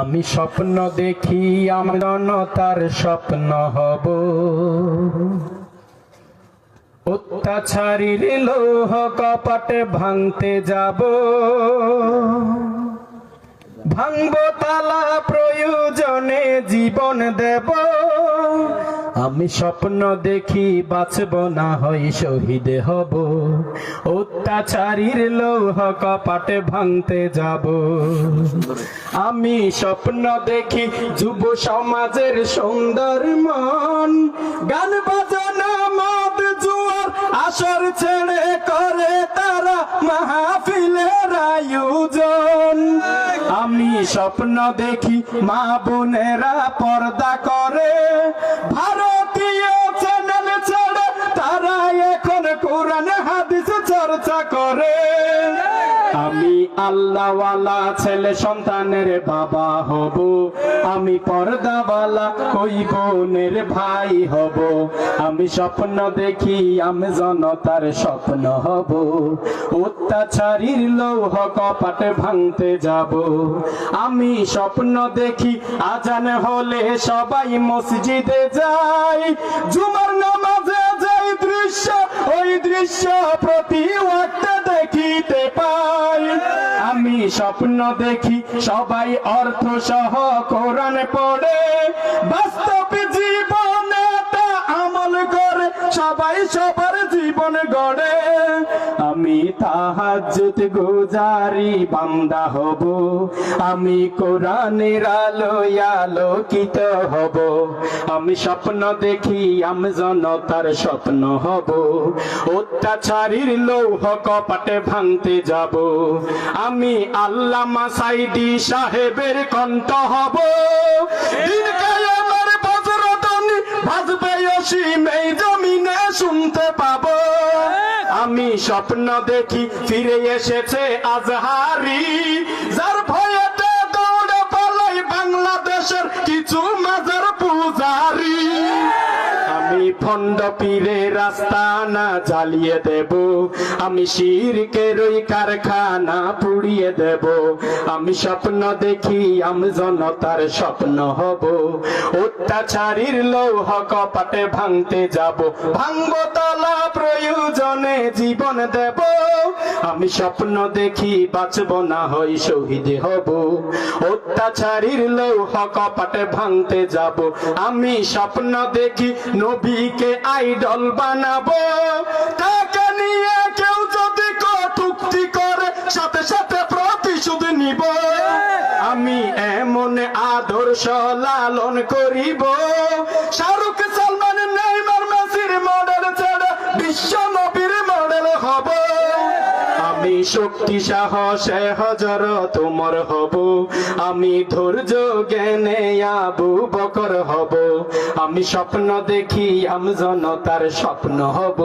আমি স্বপ্ন দেখি আমার তার স্বপ্ন হব। অত্যাচারীর লৌহ কপাটে ভাঙতে যাব। ভাঙব তালা প্রয়োজনে জীবন দেব। আমি স্বপ্ন দেখি বাঁচব না হই শহীদ হব। অত্যাচারীর লৌহ কপাটে ভাঙতে যাব। আমি স্বপ্ন দেখি যুব সমাজের সুন্দর মন। গান বাজানা, মদ, জুয়ার, আসর ছেড়ে করে তারা মাহফিলের আয়োজন। আমি স্বপ্ন দেখি মা বোনেরা পর্দা করে। আমি আল্লাহওয়ালা, ছেলে সন্তানের বাবা হব। আমি পর্দাওয়ালা কই বোনের ভাই হব। আমি স্বপ্ন দেখি, আমি জনতার স্বপ্ন হব। অত্যাচারীর লৌহ কপাটে ভাঙতে যাব। আমি স্বপ্ন দেখি, আজান হলে সবাই মসজিদে যাই জুমার নামাজে যাই দৃশ্য, ওই দৃশ্য প্রতি স্বপ্ন দেখি সবাই অর্থ সহ কোরআন পড়ে। বাস্তব জীবনে সবাই সবার জীবন গড়ে। আমি তাহাজ্জুদ গুজারি বান্দা হব। আমি কোরআনের আলোয় আলোকিত হব। আমি স্বপ্ন দেখি, আমি জনতার স্বপ্ন হব। অত্যাচারীর লৌহ কপাটে ভাঙতে যাব। আমি আল্লামা সাইদি সাহেবের কণ্ঠ হব। দিন কায়ামের বজ্রধ্বনি বাজবে অসীম এই স্বপ্ন দেখি ফিরে এসেছে আজহারি যার ভয়েতে দৌড়ে পালাই বাংলাদেশের কিছু পূজারি ফন্ড পীরে রাস্তা না জ্বালিয়ে দেব। আমি শিরকের ওই কারখানা পুড়িয়ে দেব। আমি স্বপ্ন দেখি আমি জনতার স্বপ্ন হব। অত্যাচারীর লৌহ কপাটে ভাঙতে যাব। ভাঙব তালা প্রয়োজনে জীবন দেব। আমি স্বপ্ন দেখি বাঁচব না হই শহীদ হব। অত্যাচারীর লৌহ কপাটে ভাঙতে যাব। আমি স্বপ্ন দেখি নবীকে আইডল বানাবো, তাকে নিয়ে কেউ যদি কটুক্তি করে, সাথে সাথে প্রতিশোধ নিব। আমি এমন আদর্শ লালন করিব, শাহরুখ শক্তি, সাহসে হজর, তোমার হব। আমি ধৈর্য, জ্ঞানে আবু বকর হব। আমি স্বপ্ন দেখি, আমি জনতার স্বপ্ন হব।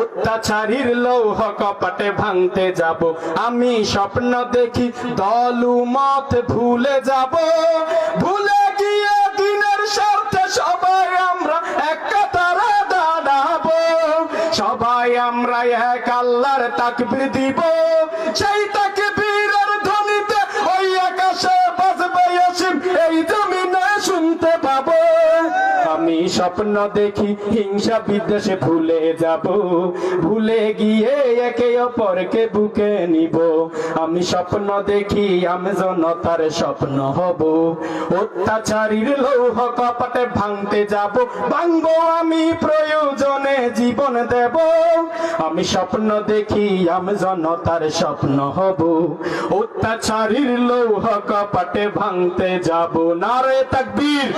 অত্যাচারীর লৌহ কপাটে ভাঙতে যাব। আমি স্বপ্ন দেখি দলু মত ভুলে যাব। ভুলে সবাই আমরা এক আল্লাহর তাকবির দিব। সেই তাকবীরের স্বপ্ন দেখি হিংসা বিদ্বেষে ভুলে যাব। ভুলে গিয়ে একে অপরকে বুকে নিব। আমি স্বপ্ন দেখি আমি জনতার স্বপ্ন হব। অত্যাচারীর লৌহ কপাটে ভাঙতে যাব। ভাঙবো আমি প্রয়োজনে জীবন দেব। আমি স্বপ্ন দেখি আমি জনতার স্বপ্ন হব। অত্যাচারীর লৌহ কপাটে ভাঙতে যাব। নারে তাকবীর।